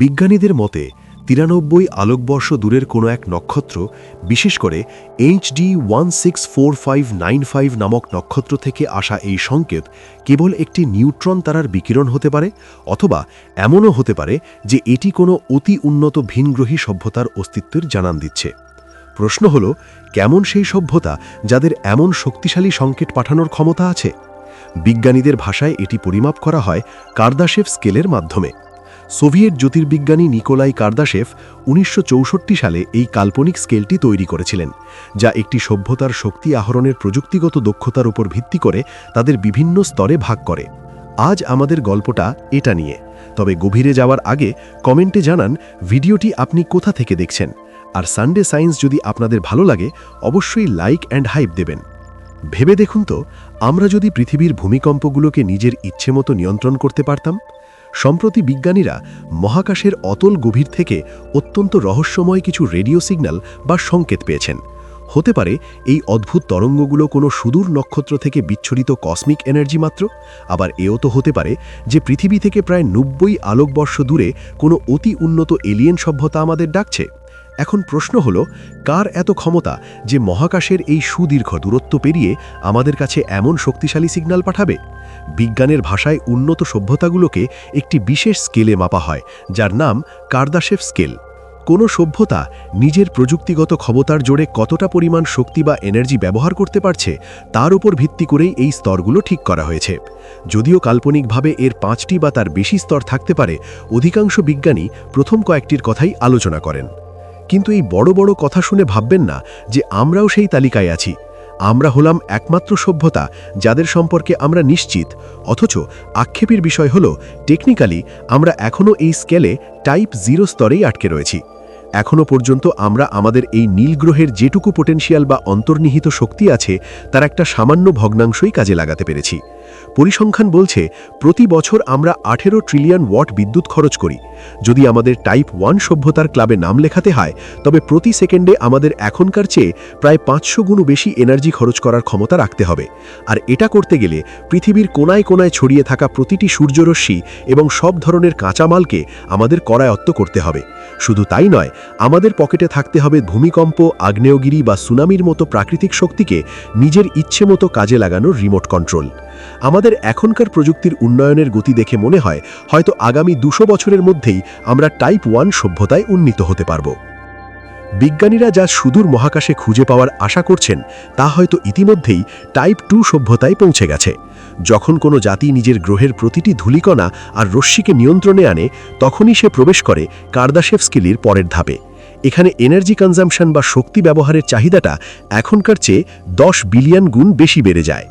বিজ্ঞানীদের মতে, তিরানব্বই আলোকবর্ষ দূরের কোনো এক নক্ষত্র, বিশেষ করে HD one six four five nine five নামক নক্ষত্র থেকে আসা এই সংকেত কেবল একটি নিউট্রন তারার বিকিরণ হতে পারে অথবা এমনও হতে পারে যে এটি কোনো অতি উন্নত ভিনগ্রহী সভ্যতার অস্তিত্বের জানান দিচ্ছে। প্রশ্ন হল, কেমন সেই সভ্যতা যাদের এমন শক্তিশালী সংকেত পাঠানোর ক্ষমতা আছে? বিজ্ঞানীদের ভাষায় এটি পরিমাপ করা হয় কার্দাশেভ স্কেলের মাধ্যমে। সোভিয়েত জ্যোতির্বিজ্ঞানী নিকোলাই কার্দাশেভ উনিশশো সালে এই কাল্পনিক স্কেলটি তৈরি করেছিলেন, যা একটি সভ্যতার শক্তি আহরণের প্রযুক্তিগত দক্ষতার উপর ভিত্তি করে তাদের বিভিন্ন স্তরে ভাগ করে। আজ আমাদের গল্পটা এটা নিয়ে। তবে গভীরে যাওয়ার আগে কমেন্টে জানান, ভিডিওটি আপনি কোথা থেকে দেখছেন? আর সানডে সায়েন্স যদি আপনাদের ভালো লাগে, অবশ্যই লাইক অ্যান্ড হাইপ দেবেন। ভেবে দেখুন তো, আমরা যদি পৃথিবীর ভূমিকম্পগুলোকে নিজের ইচ্ছে মতো নিয়ন্ত্রণ করতে পারতাম? সম্প্রতি বিজ্ঞানীরা মহাকাশের অতল গভীর থেকে অত্যন্ত রহস্যময় কিছু রেডিও সিগন্যাল বা সংকেত পেয়েছেন। হতে পারে এই অদ্ভুত তরঙ্গগুলো কোনো সুদূর নক্ষত্র থেকে বিচ্ছরিত কসমিক এনার্জি মাত্র? আবার এও তো হতে পারে যে পৃথিবী থেকে প্রায় নব্বই আলোকবর্ষ দূরে কোনো অতি উন্নত এলিয়েন সভ্যতা আমাদের ডাকছে? এখন প্রশ্ন হলো, কার এত ক্ষমতা যে মহাকাশের এই সুদীর্ঘ দূরত্ব পেরিয়ে আমাদের কাছে এমন শক্তিশালী সিগন্যাল পাঠাবে? বিজ্ঞানের ভাষায় উন্নত সভ্যতাগুলোকে একটি বিশেষ স্কেলে মাপা হয়, যার নাম কার্দাশেভ স্কেল। কোনো সভ্যতা নিজের প্রযুক্তিগত ক্ষমতার জোরে কতটা পরিমাণ শক্তি বা এনার্জি ব্যবহার করতে পারছে, তার উপর ভিত্তি করেই এই স্তরগুলো ঠিক করা হয়েছে। যদিও কাল্পনিকভাবে এর পাঁচটি বা তার বেশি স্তর থাকতে পারে, অধিকাংশ বিজ্ঞানী প্রথম কয়েকটির কথাই আলোচনা করেন। কিন্তু এই বড় বড় কথা শুনে ভাববেন না যে আমরাও সেই তালিকায় আছি। আমরা হলাম একমাত্র সভ্যতা যাদের সম্পর্কে আমরা নিশ্চিত। অথচ আক্ষেপের বিষয় হল টেকনিক্যালি আমরা এখনও এই স্কেলে টাইপ জিরো স্তরেই আটকে রয়েছি। এখনও পর্যন্ত আমরা আমাদের এই নীলগ্রহের যেটুকু পোটেনশিয়াল বা অন্তর্নিহিত শক্তি আছে, তার একটা সামান্য ভগ্নাংশই কাজে লাগাতে পেরেছি। পরিসংখ্যান বলছে, প্রতি বছর আমরা আঠেরো ট্রিলিয়ন ওয়াট বিদ্যুৎ খরচ করি। যদি আমাদের টাইপ ওয়ান সভ্যতার ক্লাবে নাম লেখাতে হয়, তবে প্রতি সেকেন্ডে আমাদের এখনকার চেয়ে প্রায় পাঁচশো গুণ বেশি এনার্জি খরচ করার ক্ষমতা রাখতে হবে। আর এটা করতে গেলে পৃথিবীর কোনায় কোনায় ছড়িয়ে থাকা প্রতিটি সূর্যরশ্মি এবং সব ধরনের কাঁচামালকে আমাদের করায়ত্ত করতে হবে। শুধু তাই নয়, আমাদের পকেটে থাকতে হবে ভূমিকম্প, আগ্নেয়গিরি বা সুনামির মতো প্রাকৃতিক শক্তিকে নিজের ইচ্ছে মতো কাজে লাগানোর রিমোট কন্ট্রোল আমাদের এখনকার প্রযুক্তির উন্নয়নের গতি দেখে মনে হয় হয়তো আগামী দুশো বছরের মধ্যেই আমরা টাইপ ওয়ান সভ্যতায় উন্নীত হতে পারব। বিজ্ঞানীরা যা সুদূর মহাকাশে খুঁজে পাওয়ার আশা করছেন, তা হয়তো ইতিমধ্যেই টাইপ টু সভ্যতায় পৌঁছে গেছে। যখন কোনো জাতি নিজের গ্রহের প্রতিটি ধূলিকণা আর রশ্মিকে নিয়ন্ত্রণে আনে, তখনই সে প্রবেশ করে কার্দাশেভ স্কিলির পরের ধাপে। এখানে এনার্জি কনজামশন বা শক্তি ব্যবহারের চাহিদাটা এখনকার চেয়ে দশ বিলিয়ন গুণ বেশি বেড়ে যায়।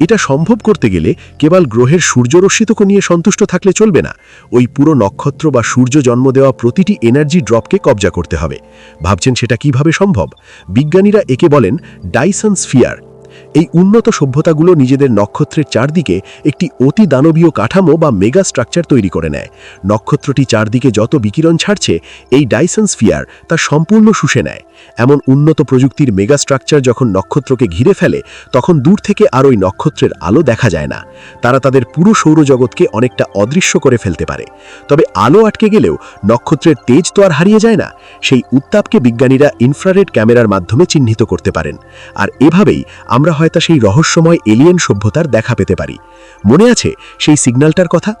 এটা সম্ভব করতে গেলে কেবল গ্রহের সূর্যরশ্মিতকে নিয়ে সন্তুষ্ট থাকলে চলবে না। ওই পুরো নক্ষত্র বা সূর্য জন্ম দেওয়া প্রতিটি এনার্জি ড্রপকে কবজা করতে হবে। ভাবছেন সেটা কীভাবে সম্ভব? বিজ্ঞানীরা একে বলেন ডাইসন স্ফিয়ার এই উন্নত সভ্যতাগুলো নিজেদের নক্ষত্রের চারদিকে একটি অতি দানবীয় কাঠামো বা মেগা স্ট্রাকচার তৈরি করে নেয়। নক্ষত্রটি চারদিকে যত বিকিরণ ছাড়ছে, এই ডাইসন স্ফিয়ার তা সম্পূর্ণ শুষে নেয়। এমন উন্নত প্রযুক্তির মেগা স্ট্রাকচার যখন নক্ষত্রকে ঘিরে ফেলে, তখন দূর থেকে আর ওই নক্ষত্রের আলো দেখা যায় না। তারা তাদের পুরো সৌরজগৎকে অনেকটা অদৃশ্য করে ফেলতে পারে। তবে আলো আটকে গেলেও নক্ষত্রের তেজ তো আর হারিয়ে যায় না। সেই উত্তাপকে বিজ্ঞানীরা ইনফ্রারেড ক্যামেরার মাধ্যমে চিহ্নিত করতে পারেন। আর এভাবেই আমরা হয়তো সেই রহস্যময় এলিয়েন সভ্যতার দেখা পেতে পারি। মনে আছে সেই সিগন্যালটার কথা?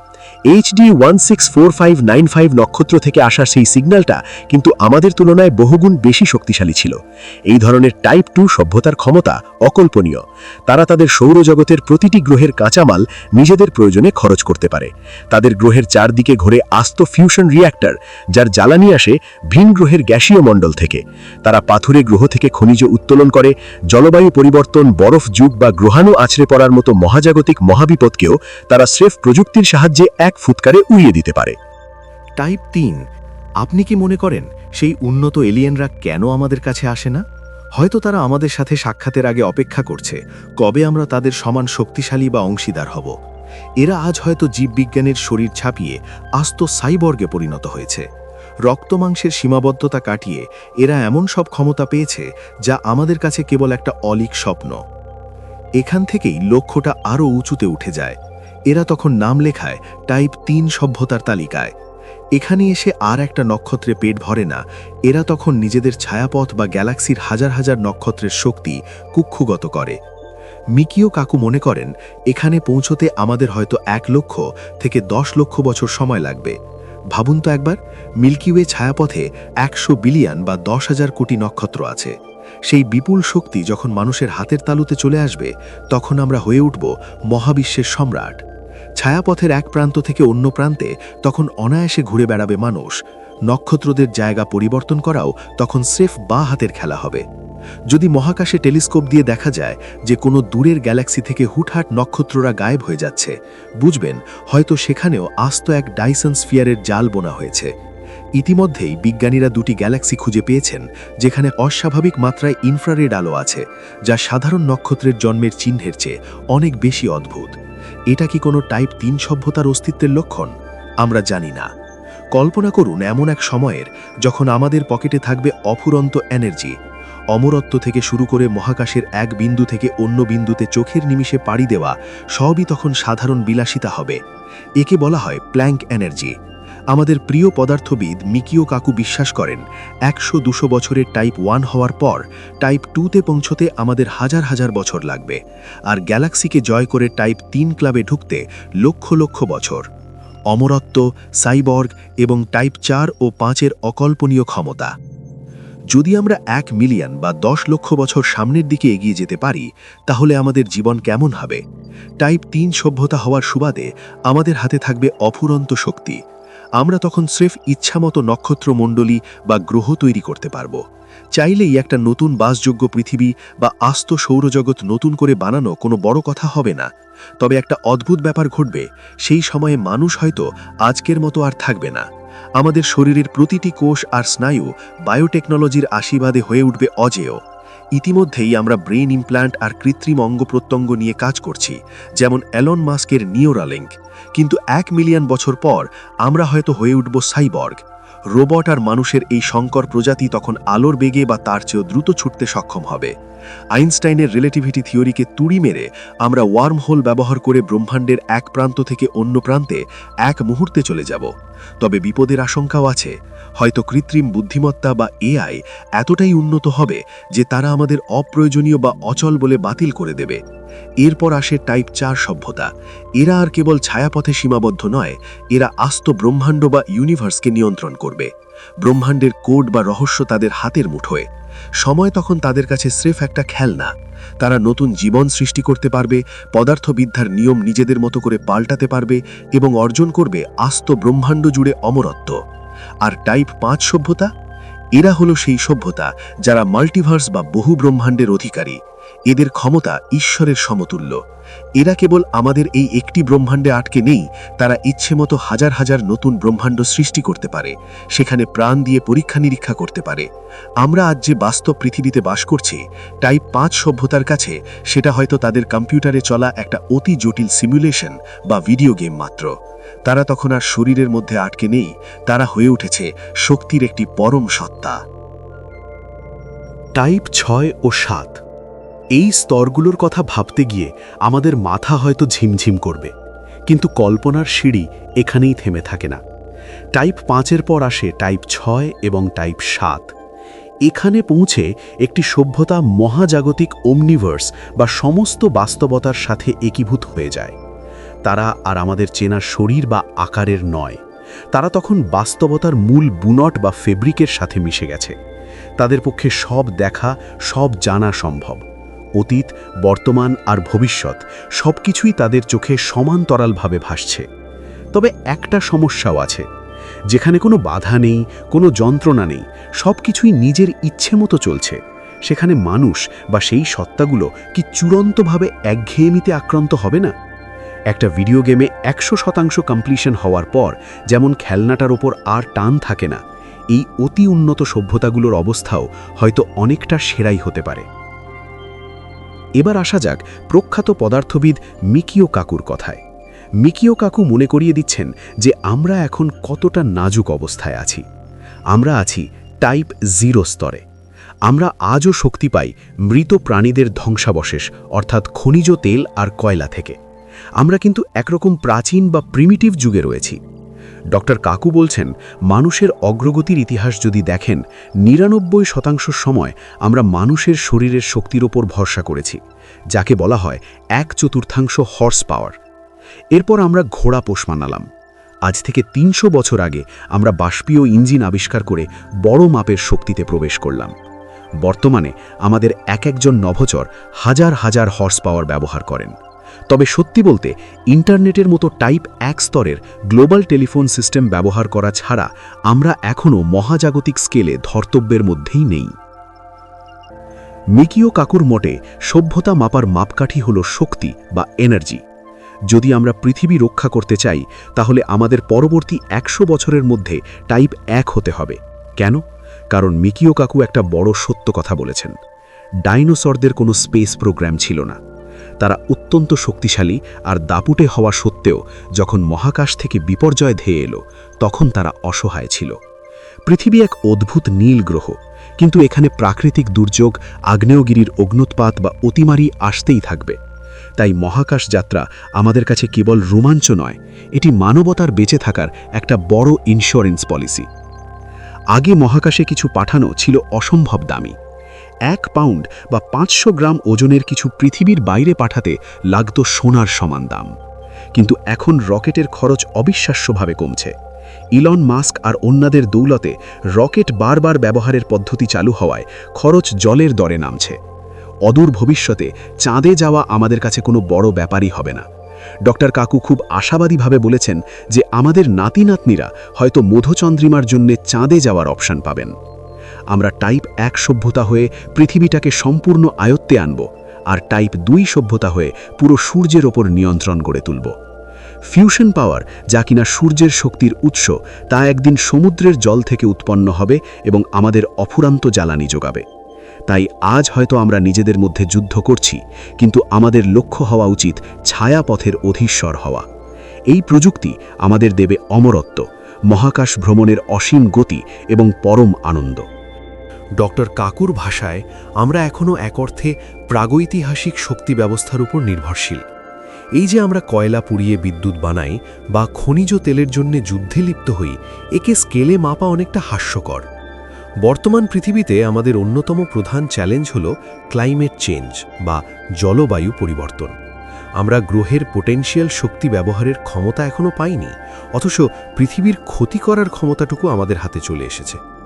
HD one six four five nine five নক্ষত্র থেকে আসা সেই সিগন্যালটা কিন্তু আমাদের তুলনায় বহুগুণ বেশি শক্তিশালী ছিল। এই ধরনের টাইপ টু সভ্যতার ক্ষমতা অকল্পনীয়। তারা তাদের সৌরজগতের প্রতিটি গ্রহের কাঁচামাল নিজেদের প্রয়োজনে খরচ করতে পারে। তাদের গ্রহের চারদিকে ঘুরে আস্ত ফিউশন রিয়্যাক্টর যার জ্বালানি আসে ভিন গ্রহের গ্যাসীয় মণ্ডল থেকে। তারা পাথুরে গ্রহ থেকে খনিজ উত্তোলন করে, জলবায়ু পরিবর্তন, বরফ যুগ বা গ্রহাণু আছড়ে পড়ার মতো মহাজাগতিক মহাবিপদকেও তারা স্রেফ প্রযুক্তির সাহায্যে এক ফুৎকারে উড়িয়ে দিতে পারে। টাইপ তিন, আপনি কি মনে করেন সেই উন্নত এলিয়েনরা কেন আমাদের কাছে আসে না? হয়তো তারা আমাদের সাথে সাক্ষাতের আগে অপেক্ষা করছে, কবে আমরা তাদের সমান শক্তিশালী বা অংশীদার হব। এরা আজ হয়তো জীববিজ্ঞানের শরীর ছাপিয়ে আস্ত সাইবর্গে পরিণত হয়েছে। রক্তমাংসের সীমাবদ্ধতা কাটিয়ে এরা এমন সব ক্ষমতা পেয়েছে যা আমাদের কাছে কেবল একটা অলিক স্বপ্ন। এখান থেকেই লক্ষ্যটা আরও উঁচুতে উঠে যায়। এরা তখন নাম লেখায় টাইপ তিন সভ্যতার তালিকায়। এখানে এসে আর একটা নক্ষত্রে পেট ভরে না, এরা তখন নিজেদের ছায়াপথ বা গ্যালাক্সির হাজার হাজার নক্ষত্রের শক্তি কুক্ষুগত করে। মিকিও কাকু মনে করেন, এখানে পৌঁছতে আমাদের হয়তো এক লক্ষ থেকে দশ লক্ষ বছর সময় লাগবে। ভাবুন তো একবার মিল্কিওয়ে ছায়াপথে একশো বিলিয়ন বা দশ হাজার কোটি নক্ষত্র আছে। সেই বিপুল শক্তি যখন মানুষের হাতের তালুতে চলে আসবে, তখন আমরা হয়ে উঠব মহাবিশ্বের সম্রাট। ছায়াপথের এক প্রান্ত থেকে অন্য প্রান্তে তখন অনায়াসে ঘুরে বেড়াবে মানুষ। নক্ষত্রদের জায়গা পরিবর্তন করাও তখন স্রেফ বা হাতের খেলা হবে। যদি মহাকাশে টেলিস্কোপ দিয়ে দেখা যায় যে কোনো দূরের গ্যালাক্সি থেকে হুটহাট নক্ষত্ররা গায়েব হয়ে যাচ্ছে, বুঝবেন হয়তো সেখানেও আস্ত এক ডাইসন স্ফিয়ারের জাল বোনা হয়েছে। ইতিমধ্যেই বিজ্ঞানীরা দুটি গ্যালাক্সি খুঁজে পেয়েছেন, যেখানে অস্বাভাবিক মাত্রায় ইনফ্রারেড আলো আছে, যা সাধারণ নক্ষত্রের জন্মের চিহ্নের চেয়ে অনেক বেশি অদ্ভুত। এটা কি কোনো টাইপ তিন সভ্যতার অস্তিত্বের লক্ষণ? আমরা জানি না। কল্পনা করুন এমন এক সময়ের যখন আমাদের পকেটে থাকবে অফুরন্ত এনার্জি, অমরত্ব থেকে শুরু করে মহাকাশের এক বিন্দু থেকে অন্য বিন্দুতে চোখের নিমিষে পাড়ি দেওয়া সবই তখন সাধারণ বিলাসিতা হবে। একে বলা হয় প্ল্যাঙ্ক এনার্জি। আমাদের প্রিয় পদার্থবিদ মিকিও কাকু বিশ্বাস করেন, একশো দুশো বছরের টাইপ ওয়ান হওয়ার পর টাইপ টুতে পৌঁছতে আমাদের হাজার হাজার বছর লাগবে, আর গ্যালাক্সিকে জয় করে টাইপ তিন ক্লাবে ঢুকতে লক্ষ লক্ষ বছর। অমরত্ব, সাইবর্গ এবং টাইপ চার ও পাঁচের অকল্পনীয় ক্ষমতা। যদি আমরা এক মিলিয়ন বা দশ লক্ষ বছর সামনের দিকে এগিয়ে যেতে পারি, তাহলে আমাদের জীবন কেমন হবে? টাইপ তিন সভ্যতা হওয়ার সুবাদে আমাদের হাতে থাকবে অফুরন্ত শক্তি। আমরা তখন স্রেফ ইচ্ছামতো নক্ষত্রমণ্ডলী বা গ্রহ তৈরি করতে পারব। চাইলেই একটা নতুন বাসযোগ্য পৃথিবী বা আস্ত সৌরজগৎ নতুন করে বানানো কোনো বড় কথা হবে না। তবে একটা অদ্ভুত ব্যাপার ঘটবে, সেই সময়ে মানুষ হয়তো আজকের মতো আর থাকবে না। আমাদের শরীরের প্রতিটি কোষ আর স্নায়ু বায়োটেকনোলজির আশীর্বাদে হয়ে উঠবে অজেয়। ইতিমধ্যেই আমরা ব্রেন ইমপ্ল্যান্ট আর কৃত্রিম অঙ্গ প্রত্যঙ্গ নিয়ে কাজ করছি, যেমন অ্যালন মাস্কের নিওরালিঙ্ক কিন্তু এক মিলিয়ন বছর পর আমরা হয়তো হয়ে উঠব সাইবর্গ। রোবট আর মানুষের এই সংকর প্রজাতি তখন আলোর বেগে বা তার চেয়েও দ্রুত ছুটতে সক্ষম হবে। আইনস্টাইনের রিলেটিভিটি থিওরিকে তুড়ি মেরে আমরা ওয়ার্ম হোল ব্যবহার করে ব্রহ্মাণ্ডের এক প্রান্ত থেকে অন্য প্রান্তে এক মুহূর্তে চলে যাব। তবে বিপদের আশঙ্কাও আছে। হয়তো কৃত্রিম বুদ্ধিমত্তা বা এআই এতটাই উন্নত হবে যে তারা আমাদের অপ্রয়োজনীয় বা অচল বলে বাতিল করে দেবে। এরপর আসে টাইপ চার সভ্যতা। এরা আর কেবল ছায়াপথে সীমাবদ্ধ নয়, এরা আস্ত ব্রহ্মাণ্ড বা ইউনিভার্সকে নিয়ন্ত্রণ করবে। ব্রহ্মাণ্ডের কোড বা রহস্য তাদের হাতের মুঠোয়। সময় তখন তাদের কাছে স্রেফ একটা খেলনা। তারা নতুন জীবন সৃষ্টি করতে পারবে, পদার্থবিদ্যার নিয়ম নিজেদের মতো করে পাল্টাতে পারবে এবং অর্জন করবে আস্ত ব্রহ্মাণ্ড জুড়ে অমরত্ব। আর টাইপ পাঁচ সভ্যতা? এরা হলো সেই সভ্যতা যারা মাল্টিভার্স বা বহু ব্রহ্মাণ্ডের অধিকারী। এদের ক্ষমতা ঈশ্বরের সমতুল্য। এরা কেবল আমাদের এই একটি ব্রহ্মাণ্ডে আটকে নেই, তারা ইচ্ছেমতো হাজার হাজার নতুন ব্রহ্মাণ্ড সৃষ্টি করতে পারে, সেখানে প্রাণ দিয়ে পরীক্ষা নিরীক্ষা করতে পারে। আমরা আজ যে বাস্তব পৃথিবীতে বাস করছি টাইপ পাঁচ সভ্যতার কাছে সেটা হয়তো তাদের কম্পিউটারে চলা একটা অতি জটিল সিমুলেশন বা ভিডিও গেম মাত্র। তারা তখন আর শরীরের মধ্যে আটকে নেই, তারা হয়ে উঠেছে শক্তির একটি পরম সত্তা। টাইপ ছয় ও সাত এই স্তরগুলোর কথা ভাবতে গিয়ে আমাদের মাথা হয়তো ঝিমঝিম করবে। কিন্তু কল্পনার সিঁড়ি এখানেই থেমে থাকে না। টাইপ পাঁচের পর আসে টাইপ ছয় এবং টাইপ সাত। এখানে পৌঁছে একটি সভ্যতা মহাজাগতিক ওমনিভার্স বা সমস্ত বাস্তবতার সাথে একীভূত হয়ে যায়। তারা আর আমাদের চেনা শরীর বা আকারের নয়। তারা তখন বাস্তবতার মূল বুনট বা ফেব্রিকের সাথে মিশে গেছে। তাদের পক্ষে সব দেখা, সব জানা সম্ভব। অতীত, বর্তমান আর ভবিষ্যৎ সবকিছুই তাদের চোখে সমান্তরালভাবে ভাসছে। তবে একটা সমস্যাও আছে। যেখানে কোনো বাধা নেই, কোনো যন্ত্রণা নেই, সবকিছুই নিজের ইচ্ছে মতো চলছে। সেখানে মানুষ বা সেই সত্তাগুলো কি চূড়ান্তভাবে একঘেয়েমিতে আক্রান্ত হবে না? একটা ভিডিও গেমে একশো শতাংশ কমপ্লিশন হওয়ার পর যেমন খেলনাটার ওপর আর টান থাকে না, এই অতি উন্নত সভ্যতাগুলোর অবস্থাও হয়তো অনেকটা সেরাই হতে পারে। এবার আসা যাক প্রখ্যাত পদার্থবিদ মিকিও কাকুর কথায়। মিকিও কাকু মনে করিয়ে দিচ্ছেন যে আমরা এখন কতটা নাজুক অবস্থায় আছি। আমরা আছি টাইপ জিরো স্তরে। আমরা আজও শক্তি পাই মৃত প্রাণীদের ধ্বংসাবশেষ, অর্থাৎ খনিজ তেল আর কয়লা থেকে। আমরা কিন্তু একরকম প্রাচীন বা প্রিমিটিভ যুগে রয়েছি। ডক্টর কাকু বলছেন, মানুষের অগ্রগতির ইতিহাস যদি দেখেন, নিরানব্বই শতাংশ সময় আমরা মানুষের শরীরের শক্তির ওপর ভরসা করেছি, যাকে বলা হয় এক চতুর্থাংশ হর্স পাওয়ার এরপর আমরা ঘোড়া পোষ মানালাম। আজ থেকে তিনশো বছর আগে আমরা বাষ্পীয় ইঞ্জিন আবিষ্কার করে বড় মাপের শক্তিতে প্রবেশ করলাম। বর্তমানে আমাদের এক একজন নভোচর হাজার হাজার হর্স পাওয়ার ব্যবহার করেন। তবে সত্যি বলতে, ইন্টারনেটের মতো টাইপ এক স্তরের গ্লোবাল টেলিফোন সিস্টেম ব্যবহার করা ছাড়া আমরা এখনও মহাজাগতিক স্কেলে ধর্তব্যের মধ্যেই নেই। মিকিও কাকুর মতে, সভ্যতা মাপার মাপকাঠি হল শক্তি বা এনার্জি। যদি আমরা পৃথিবী রক্ষা করতে চাই, তাহলে আমাদের পরবর্তী একশো বছরের মধ্যে টাইপ এক হতে হবে। কেন? কারণ মিকিও কাকু একটা বড় সত্য কথা বলেছেন। ডাইনোসরদের কোনো স্পেস প্রোগ্রাম ছিল না। তারা অত্যন্ত শক্তিশালী আর দাপুটে হওয়া সত্ত্বেও যখন মহাকাশ থেকে বিপর্যয় ধেয়ে এলো, তখন তারা অসহায় ছিল। পৃথিবী এক অদ্ভুত নীল গ্রহ, কিন্তু এখানে প্রাকৃতিক দুর্যোগ, আগ্নেয়গিরির অগ্নুৎপাত বা অতিমারি আসতেই থাকবে। তাই মহাকাশ যাত্রা আমাদের কাছে কেবল রোমাঞ্চ নয়, এটি মানবতার বেঁচে থাকার একটা বড় ইন্স্যুরেন্স পলিসি আগে মহাকাশে কিছু পাঠানো ছিল অসম্ভব দামি। এক পাউন্ড বা পাঁচশো গ্রাম ওজনের কিছু পৃথিবীর বাইরে পাঠাতে লাগত সোনার সমান দাম। কিন্তু এখন রকেটের খরচ অবিশ্বাস্যভাবে কমছে। ইলন মাস্ক আর অন্যদের দৌলতে রকেট বারবার ব্যবহারের পদ্ধতি চালু হওয়ায় খরচ জলের দরে নামছে। অদূর ভবিষ্যতে চাঁদে যাওয়া আমাদের কাছে কোনো বড় ব্যাপারই হবে না। ডক্টর কাকু খুব আশাবাদীভাবে বলেছেন যে আমাদের নাতি নাতনিরা হয়তো মধুচন্দ্রিমার জন্যে চাঁদে যাওয়ার অপশান পাবেন। আমরা টাইপ এক সভ্যতা হয়ে পৃথিবীটাকে সম্পূর্ণ আয়ত্তে আনব আর টাইপ দুই সভ্যতা হয়ে পুরো সূর্যের ওপর নিয়ন্ত্রণ গড়ে তুলব। ফিউশন পাওয়ার যা কিনা সূর্যের শক্তির উৎস, তা একদিন সমুদ্রের জল থেকে উৎপন্ন হবে এবং আমাদের অফুরান্ত জ্বালানি যোগাবে। তাই আজ হয়তো আমরা নিজেদের মধ্যে যুদ্ধ করছি, কিন্তু আমাদের লক্ষ্য হওয়া উচিত ছায়াপথের অধীশ্বর হওয়া। এই প্রযুক্তি আমাদের দেবে অমরত্ব, মহাকাশ ভ্রমণের অসীম গতি এবং পরম আনন্দ। ডক্টর কাকুর ভাষায়, আমরা এখনও এক অর্থে প্রাগৈতিহাসিক শক্তি ব্যবস্থার উপর নির্ভরশীল। এই যে আমরা কয়লা পুড়িয়ে বিদ্যুৎ বানাই বা খনিজ তেলের জন্য যুদ্ধে লিপ্ত হই, একে স্কেলে মাপা অনেকটা হাস্যকর। বর্তমান পৃথিবীতে আমাদের অন্যতম প্রধান চ্যালেঞ্জ হল ক্লাইমেট চেঞ্জ বা জলবায়ু পরিবর্তন। আমরা গ্রহের পোটেনশিয়াল শক্তি ব্যবহারের ক্ষমতা এখনও পাইনি, অথচ পৃথিবীর ক্ষতি করার ক্ষমতাটুকু আমাদের হাতে চলে এসেছে।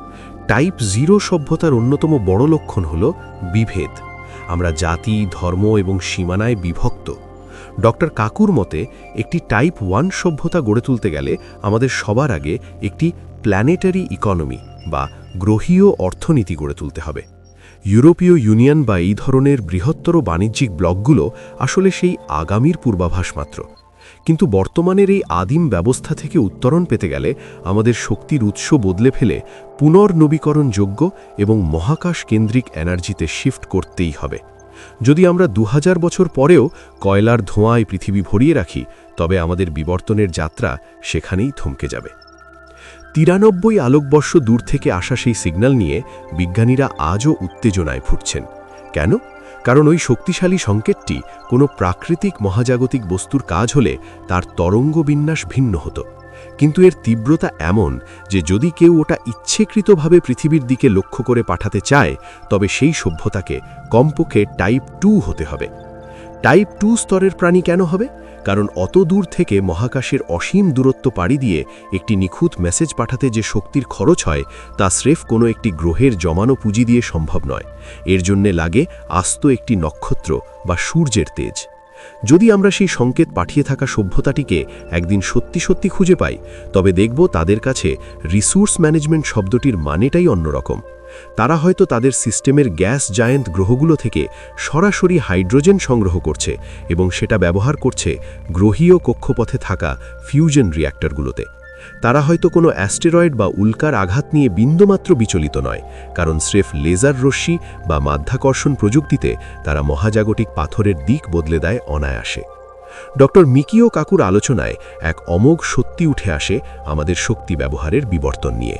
টাইপ জিরো সভ্যতার অন্যতম বড় লক্ষণ হল বিভেদ। আমরা জাতি, ধর্ম এবং সীমানায় বিভক্ত। ডক্টর কাকুর মতে, একটি টাইপ ওয়ান সভ্যতা গড়ে তুলতে গেলে আমাদের সবার আগে একটি প্ল্যানেটারি ইকোনমি বা গ্রহীয় অর্থনীতি গড়ে তুলতে হবে। ইউরোপীয় ইউনিয়ন বা এই ধরনের বৃহত্তর বাণিজ্যিক ব্লকগুলো আসলে সেই আগামীর পূর্বাভাস মাত্র। কিন্তু বর্তমানের এই আদিম ব্যবস্থা থেকে উত্তরণ পেতে গেলে আমাদের শক্তির উৎস বদলে ফেলে পুনর্নবীকরণযোগ্য এবং মহাকাশ কেন্দ্রিক এনার্জিতে শিফট করতেই হবে। যদি আমরা দু হাজার বছর পরেও কয়লার ধোঁয়ায় পৃথিবী ভরিয়ে রাখি, তবে আমাদের বিবর্তনের যাত্রা সেখানেই থমকে যাবে। তিরানব্বই আলোকবর্ষ দূর থেকে আসা সেই সিগন্যাল নিয়ে বিজ্ঞানীরা আজও উত্তেজনায় ফুটছেন কেন? কারণ ওই শক্তিশালী সংকেতটি কোনো প্রাকৃতিক মহাজাগতিক বস্তুর কাজ হলে তার তরঙ্গ বিন্যাস ভিন্ন হতো। কিন্তু এর তীব্রতা এমন যে যদি কেউ ওটা ইচ্ছেকৃতভাবে পৃথিবীর দিকে লক্ষ্য করে পাঠাতে চায়, তবে সেই সভ্যতাকে কমপক্ষে টাইপ টু হতে হবে। টাইপ টু স্তরের প্রাণী কেন হবে? কারণ অত দূর থেকে মহাকাশের অসীম দূরত্ব পাড়ি দিয়ে একটি নিখুঁত মেসেজ পাঠাতে যে শক্তির খরচ হয়, তা স্রেফ কোনো একটি গ্রহের জমানো পুঁজি দিয়ে সম্ভব নয়। এর জন্যে লাগে আস্ত একটি নক্ষত্র বা সূর্যের তেজ। যদি আমরা সেই সংকেত পাঠিয়ে থাকা সভ্যতাটিকে একদিন সত্যি সত্যি খুঁজে পাই, তবে দেখব তাদের কাছে রিসোর্স ম্যানেজমেন্ট শব্দটির মানেটাই অন্যরকম। তারা হয়তো তাদের সিস্টেমের গ্যাস জায়েন্ট গ্রহগুলো থেকে সরাসরি হাইড্রোজেন সংগ্রহ করছে এবং সেটা ব্যবহার করছে গ্রহীয় কক্ষপথে থাকা ফিউজন রিয়্যাক্টরগুলোতে তারা হয়তো কোনো অ্যাস্টেরয়েড বা উল্কার আঘাত নিয়ে বিন্দুমাত্র বিচলিত নয়, কারণ স্রেফ লেজার রশ্মি বা মাধ্যাকর্ষণ প্রযুক্তিতে তারা মহাজাগতিক পাথরের দিক বদলে দেয় অনায়াসে। ডক্টর মিকিও কাকুর আলোচনায় এক অমোঘ সত্যি উঠে আসে আমাদের শক্তি ব্যবহারের বিবর্তন নিয়ে।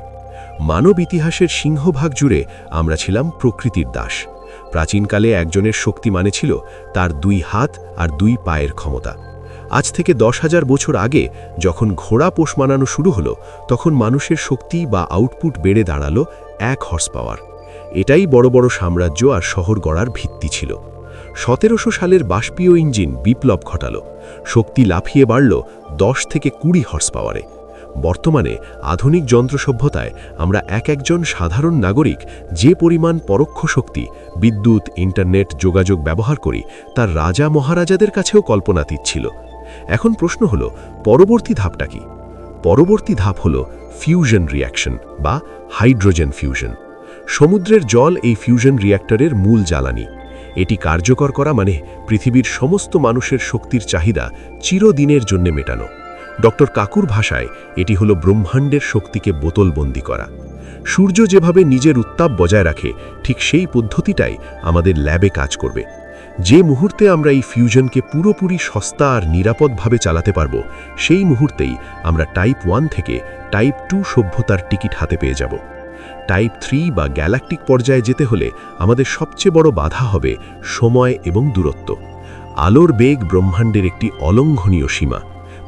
মানব ইতিহাসের সিংহভাগ জুড়ে আমরা ছিলাম প্রকৃতির দাস। প্রাচীনকালে একজনের শক্তি মানে ছিল তার দুই হাত আর দুই পায়ের ক্ষমতা। আজ থেকে দশ হাজার বছর আগে যখন ঘোড়া পোষ মানানো শুরু হলো, তখন মানুষের শক্তি বা আউটপুট বেড়ে দাঁড়াল এক হর্স পাওয়ার। এটাই বড় বড় সাম্রাজ্য আর শহর গড়ার ভিত্তি ছিল। সতেরোশো সালের বাষ্পীয় ইঞ্জিন বিপ্লব ঘটালো। শক্তি লাফিয়ে বাড়ল দশ থেকে কুড়ি হর্স পাওয়ারে। বর্তমানে আধুনিক যন্ত্র সভ্যতায় আমরা এক একজন সাধারণ নাগরিক যে পরিমাণ পরোক্ষ শক্তি, বিদ্যুৎ, ইন্টারনেট, যোগাযোগ ব্যবহার করি, তার রাজা মহারাজাদের কাছেও কল্পনাতীত ছিল। এখন প্রশ্ন হল, পরবর্তী ধাপটা কি? পরবর্তী ধাপ হল ফিউশন রিয়াকশন বা হাইড্রোজেন ফিউশন সমুদ্রের জল এই ফিউশন রিয়্যাক্টরের মূল জ্বালানি। এটি কার্যকর করা মানে পৃথিবীর সমস্ত মানুষের শক্তির চাহিদা চিরদিনের জন্য মেটানো। ডক্টর কাকুর ভাষায় এটি হলো ব্রহ্মাণ্ডের শক্তিকে বোতলবন্দি করা। সূর্য যেভাবে নিজের উত্তাপ বজায় রাখে, ঠিক সেই পদ্ধতিটাই আমাদের ল্যাবে কাজ করবে। যে মুহূর্তে আমরা এই ফিউশনকে পুরোপুরি সস্তা আর নিরাপদভাবে চালাতে পারব, সেই মুহূর্তেই আমরা টাইপ ওয়ান থেকে টাইপ টু সভ্যতার টিকিট হাতে পেয়ে যাব। টাইপ থ্রি বা গ্যালাকটিক পর্যায়ে যেতে হলে আমাদের সবচেয়ে বড় বাধা হবে সময় এবং দূরত্ব। আলোর বেগ ব্রহ্মাণ্ডের একটি অলঙ্ঘনীয় সীমা।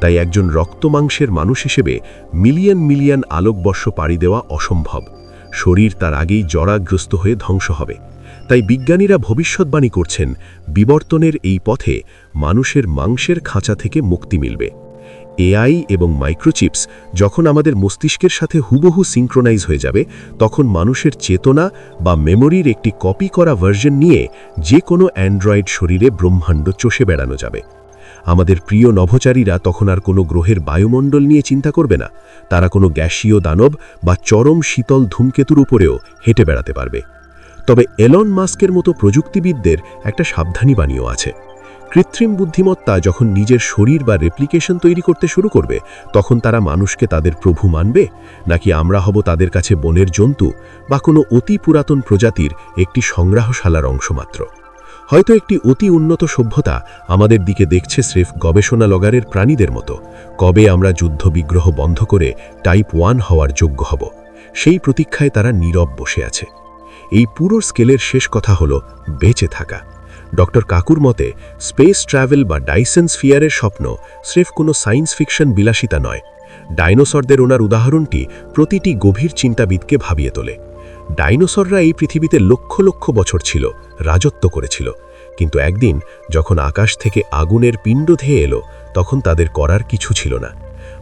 তাই একজন রক্তমাংসের মানুষ হিসেবে মিলিয়ন মিলিয়ন আলোকবর্ষ পাড়ি দেওয়া অসম্ভব। শরীর তার আগেই জরাগ্রস্ত হয়ে ধ্বংস হবে। তাই বিজ্ঞানীরা ভবিষ্যৎবাণী করছেন, বিবর্তনের এই পথে মানুষের মাংসের খাঁচা থেকে মুক্তি মিলবে। এআই এবং মাইক্রোচিপস যখন আমাদের মস্তিষ্কের সাথে হুবহু সিঙ্ক্রোনাইজ হয়ে যাবে, তখন মানুষের চেতনা বা মেমোরির একটি কপি করা ভার্জন নিয়ে যে কোনো অ্যান্ড্রয়েড শরীরে ব্রহ্মাণ্ড চষে বেড়ানো যাবে। আমাদের প্রিয় নভোচারীরা তখন আর কোনো গ্রহের বায়ুমণ্ডল নিয়ে চিন্তা করবে না। তারা কোনো গ্যাসীয় দানব বা চরম শীতল ধূমকেতুর উপরেও হেঁটে বেড়াতে পারবে। তবে এলন মাস্কের মতো প্রযুক্তিবিদদের একটা সাবধানী বাণীও আছে। কৃত্রিম বুদ্ধিমত্তা যখন নিজের শরীর বা রেপ্লিকেশন তৈরি করতে শুরু করবে, তখন তারা মানুষকে তাদের প্রভু মানবে? নাকি আমরা হব তাদের কাছে বনের জন্তু বা কোনো অতি পুরাতন প্রজাতির একটি সংগ্রাহশালার অংশ মাত্র হয়তো একটি অতি উন্নত সভ্যতা আমাদের দিকে দেখছে স্রেফ গবেষণা লগারের প্রাণীদের মতো। কবে আমরা যুদ্ধবিগ্রহ বন্ধ করে টাইপ ওয়ান হওয়ার যোগ্য হব? সেই প্রতীক্ষায় তারা নীরব বসে আছে। এই পুরো স্কেলের শেষ কথা হল বেঁচে থাকা। ডক্টর কাকুর মতে, স্পেস ট্রাভেল বা ডাইসেন্স ফিয়ারের স্বপ্ন স্রেফ কোনো সায়েন্স ফিকশন বিলাসিতা নয়। ডাইনোসরদের ওনার উদাহরণটি প্রতিটি গভীর চিন্তাবিদকে ভাবিয়ে তোলে। ডাইনোসররা এই পৃথিবীতে লক্ষ লক্ষ বছর ছিল, রাজত্ব করেছিল। কিন্তু একদিন, যখন আকাশ থেকে আগুনের পিণ্ড ধেয়ে এলো, তখন তাদের করার কিছু ছিল না।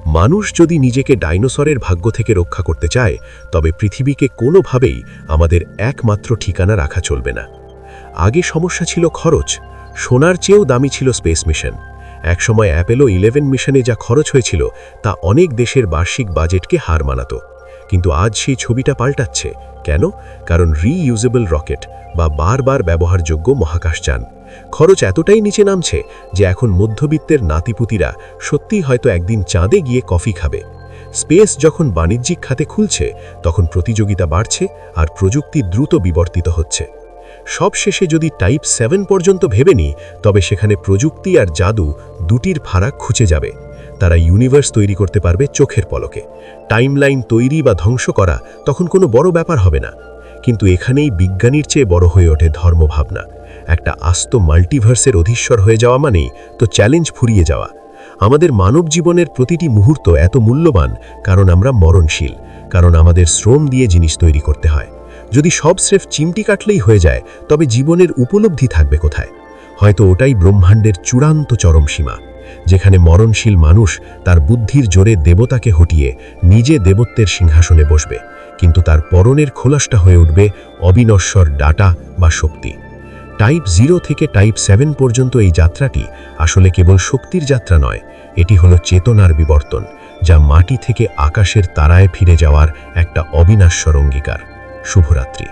মানুষ যদি নিজেকে ডাইনোসরের ভাগ্য থেকে রক্ষা করতে চায়, তবে পৃথিবীকে কোনোভাবেই আমাদের একমাত্র ঠিকানা রাখা চলবে না। আগে সমস্যা ছিল খরচ। সোনার চেয়েও দামি ছিল স্পেস মিশন। একসময় অ্যাপেলো ইলেভেন মিশনে যা খরচ হয়েছিল, তা অনেক দেশের বার্ষিক বাজেটকে হার মানাতো। কিন্তু আজ সেই ছবিটা পাল্টাচ্ছে। কেন? কারণ রিইউজেবল রকেট বা বারবার ব্যবহারযোগ্য মহাকাশযান খরচ এতটাই নিচে নামছে যে এখন মধ্যবিত্তের নাতিপুতিরা সত্যিই হয়তো একদিন চাঁদে গিয়ে কফি খাবে। স্পেস যখন বাণিজ্যিক খাতে খুলছে, তখন প্রতিযোগিতা বাড়ছে আর প্রযুক্তি দ্রুত বিবর্তিত হচ্ছে। সবশেষে যদি টাইপ সেভেন পর্যন্ত ভেবে নিই, তবে সেখানে প্রযুক্তি আর জাদু দুটির ফারাক খুঁজে যাবে। তারা ইউনিভার্স তৈরি করতে পারবে চোখের পলকে। টাইমলাইন তৈরি বা ধ্বংস করা তখন কোনো বড় ব্যাপার হবে না। কিন্তু এখানেই বিজ্ঞানীর চেয়ে বড় হয়ে ওঠে ধর্মভাবনা। একটা আস্ত মাল্টিভার্সের অধীশ্বর হয়ে যাওয়া মানেই তো চ্যালেঞ্জ ফুরিয়ে যাওয়া। আমাদের মানব জীবনের প্রতিটি মুহূর্ত এত মূল্যবান কারণ আমরা মরণশীল, কারণ আমাদের শ্রম দিয়ে জিনিস তৈরি করতে হয়। যদি সব স্রেফ চিমটি কাটলেই হয়ে যায়, তবে জীবনের উপলব্ধি থাকবে কোথায়? হয়তো ওটাই ব্রহ্মাণ্ডের চূড়ান্ত চরম সীমা। যেখানে মরণশীল মানুষ তার বুদ্ধির জোরে দেবতাকে হটিয়ে নিজে দেবত্বের সিংহাসনে বসবে, কিন্তু তার পরনের খোলাসটা হয়ে উঠবে অবিনশ্বর ডাটা বা শক্তি। টাইপ জিরো থেকে টাইপ সেভেন পর্যন্ত এই যাত্রাটি আসলে কেবল শক্তির যাত্রা নয়, এটি হলো চেতনার বিবর্তন, যা মাটি থেকে আকাশের তারায় ফিরে যাওয়ার একটা অবিনাশ্বর অঙ্গীকার। শুভরাত্রি।